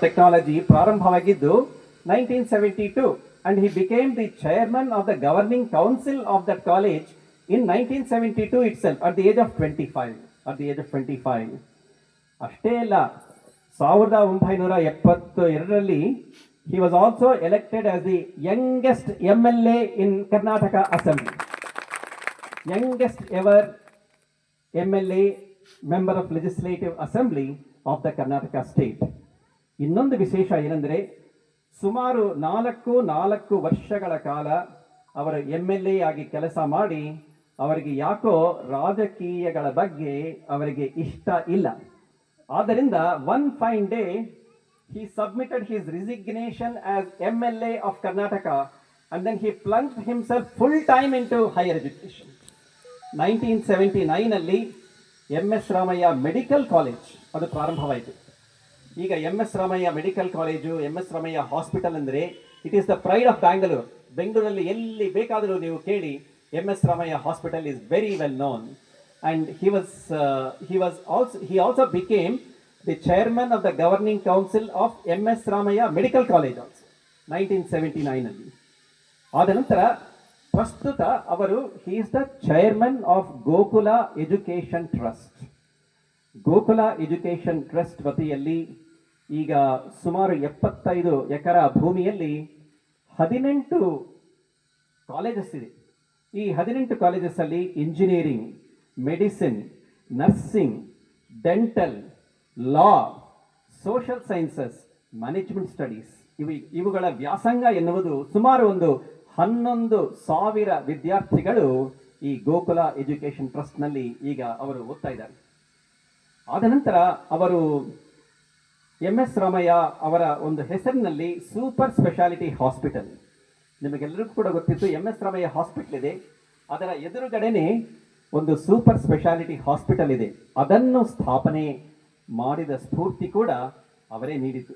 Technology ಪ್ರಾರಂಭವಾಗಿದ್ದು nineteen seventy two and he became the chairman of the governing council of that college in nineteen seventy two itself at the age of twenty five at the age of twenty five ಅಷ್ಟೇ ಅಲ್ಲ, ಸಾವಿರದ ಒಂಬೈನೂರ ಎಪ್ಪತ್ತು ಎರಡರಲ್ಲಿ he was also elected as the youngest M L A in Karnataka assembly youngest ever M L A member of legislative assembly of the Karnataka state ಇನ್ನೊಂದು ವಿಶೇಷ ಏನೆಂದರೆ ಸುಮಾರು ನಾಲ್ಕು ನಾಲ್ಕು ವರ್ಷಗಳ ಕಾಲ ಅವರು ಎಂ ಎಲ್ ಎ ಆಗಿ ಕೆಲಸ ಮಾಡಿ ಅವರಿಗೆ ಯಾಕೋ ರಾಜಕೀಯಗಳ ಬಗ್ಗೆ ಅವರಿಗೆ ಇಷ್ಟ ಇಲ್ಲ ಆದ್ದರಿಂದ one fine day he submitted his resignation as MLA of Karnataka and then he plunged himself full time into higher. Nineteen seventy ನೈನಲ್ಲಿ M S Ramaiah medical college ಅದು ಪ್ರಾರಂಭವಾಯಿತು ಈಗ M S Ramaiah medical college M S Ramaiah hospital ಅಂದರೆ it is the pride of Bangalore ಬೆಂಗಳೂರಲ್ಲಿ ಎಲ್ಲಿ ಬೇಕಾದರೂ ನೀವು ಕೇಳಿ M S Ramaiah hospital is very well known and he was he was also he also became the chairman of the governing council of M S Ramaiah medical college also nineteen seventy ನೈನಲ್ಲಿ ಆದ ನಂತರ ಪ್ರಸ್ತುತ ಅವರು he is the chairman of Gokula education trust Gokula education trust ವತಿಯಲ್ಲಿ ಈಗ ಸುಮಾರು ಎಪ್ಪತ್ತೈದು ಎಕರೆ ಭೂಮಿಯಲ್ಲಿ ಹದಿನೆಂಟು colleges ಇದೆ. ಈ ಹದಿನೆಂಟು ಕಾಲೇಜಸ್ ಅಲ್ಲಿ engineering medicine nursing dental law social sciences management studies ಇವು ಇವುಗಳ ವ್ಯಾಸಂಗ ಎನ್ನುವುದು ಸುಮಾರು ಒಂದು ಹನ್ನೊಂದು ಸಾವಿರ ವಿದ್ಯಾರ್ಥಿಗಳು ಈ ಗೋಕುಲ ಎಜುಕೇಶನ್ ಟ್ರಸ್ಟ್ನಲ್ಲಿ ಈಗ ಅವರು ಓದ್ತಾ ಇದ್ದಾರೆ. ಆದ ನಂತರ ಅವರು ಎಂ ಎಸ್ ರಾಮಯ್ಯ ಅವರ ಒಂದು ಹೆಸರಿನಲ್ಲಿ ಸೂಪರ್ ಸ್ಪೆಷಾಲಿಟಿ ಹಾಸ್ಪಿಟಲ್. ನಿಮಗೆಲ್ಲರಿಗೂ ಕೂಡ ಗೊತ್ತಿತ್ತು, ಎಂ ಎಸ್ ರಾಮಯ್ಯ ಹಾಸ್ಪಿಟಲ್ ಇದೆ. ಅದರ ಎದುರುಗಡೆನೆ ಒಂದು ಸೂಪರ್ ಸ್ಪೆಷಾಲಿಟಿ ಹಾಸ್ಪಿಟಲ್ ಇದೆ. ಅದನ್ನು ಸ್ಥಾಪನೆ ಮಾಡಿದ ಸ್ಫೂರ್ತಿ ಕೂಡ ಅವರೇ ನೀಡಿತು